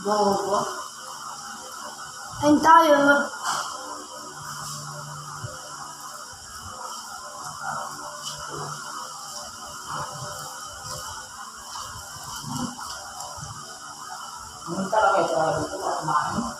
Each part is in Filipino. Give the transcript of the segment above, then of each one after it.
Bobo. Ayun tayo. Ka kayo sa dito at kumain.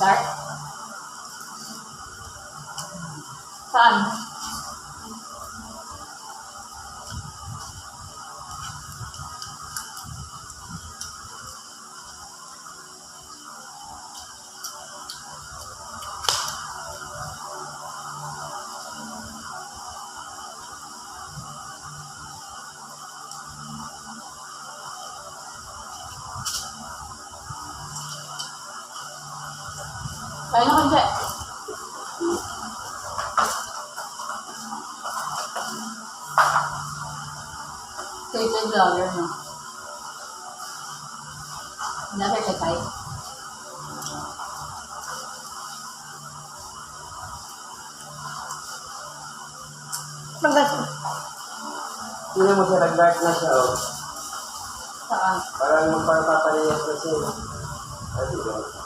Dark? Saan? Kaya na kanya. Kaya vlogger no? Never ka type. Magas. Tingnan mo siya, nag-dark na siya, oh. Saan? Parang magpaparehas na siya. Ay, diba? Diba?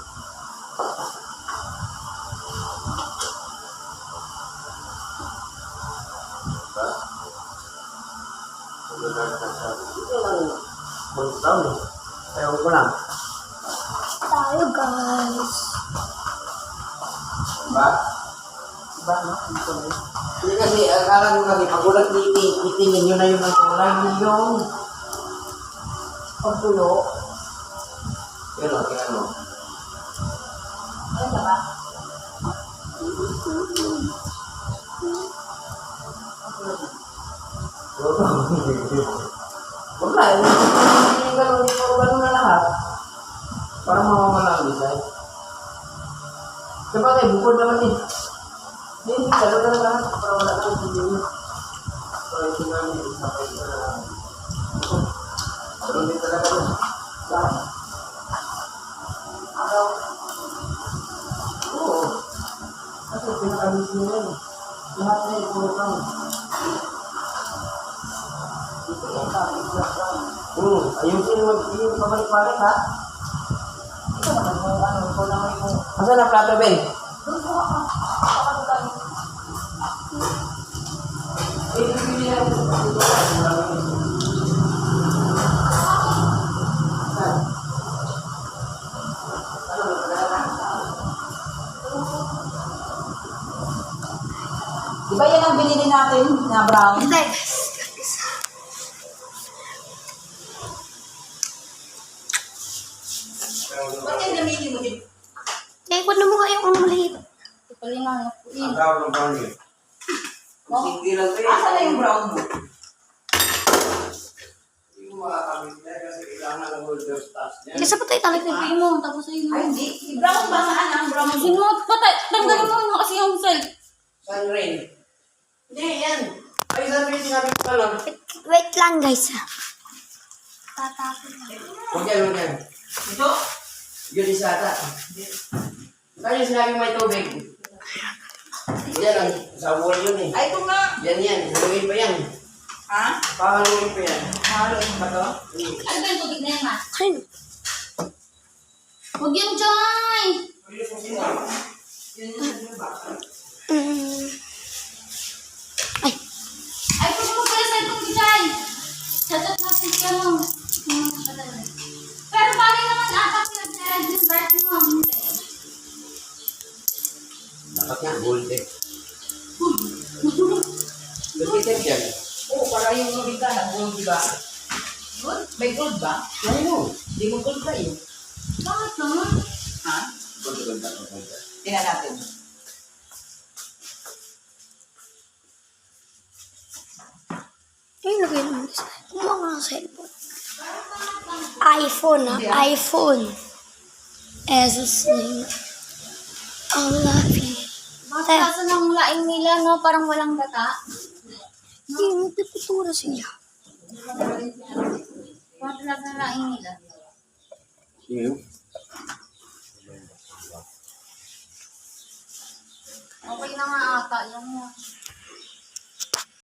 Ewan ko lang. Tayo, guys. Diba? Diba, no? Dito na yun. Hindi kasi, akala nyo kasi, pagulat ni Iti, itingin nyo na yung ang kulay, hindi yung pagtulo. Yun o, tingnan mo. Ano ka ba? Huwag na, hindi yung gano'n, hindi mo gano'n na lahat. Para mawawala ang design. Sabagay, bukod naman eh. Hindi, hindi, gano'n na lahat. Para wala kang design. So, ito na yung isa pa ito na lang. Gano'n din talaga yun. Lahat. Araw. Oo. Kasi pinakalis mo yan. Lahat na yung puro kang. Hmm, ayusin mo yung pabalik-balik ha. Ito naman yung ano, naman yung... Asan ang plato, Ben? Doon ko ka. Baka doon tayo. Eh, bibili na ako. Saan? Ano, wala na? Di ba yan ang binili natin na brown? Hindi, yan namili mo din? Eh, kung mo nga yung maliit. Ito pala yung hanap ko. Ang tawag ng brownie. Oh. Hindi lang ito. Asan na yung brown mo? Hindi mo makakamit na kasi kailangan ng holder stars niya. Kasi pa tayo talaga. Sabihin mo, tapos ayun mo. Ay, hindi. Si brown ba saan ang brown mo? Mo, patay. Tanggalin mo nga kasi yung cell. Sun rain. Hindi, yan. Ay, sabi yung sinabi ko pa lang. Wait, wait lang, guys. Tatapon lang. Huwag yan, huwag yan. Ito? Yun isa ata. Saan yung sinabi may tubig? Yan ang sa wall yun eh. Ay, ito nga. Yan yan. Haluin pa yan. Ha? Pahaluin pa yan. Mahalo ba to? Hmm. Ano ba yung tubig na yan, ma? Ayun. Huwag yung Joy! Yun yung sabi ba? Mm. Ay, Ay, pwede mo pala sa itong Joy! Natin siya mo. Pero paano naman apat gold eh. Lupit yan. Oo, para yung mga bintana, gold, di ba? Gold? May gold ba? Ano? Hindi mo gold ba yun? Bakit naman? Ha? Gold, gold, gold, gold. Tingnan natin. Ay, lagay naman. Kumuha ka ng cellphone. iPhone, ha? iPhone. Jesus name. I love you. Bakit kaso ng laing nila, no? Parang walang gata. Hindi, magpipitura sila. Bakit talaga ng laing nila? Yung? Okay na nga ata. Yan mo.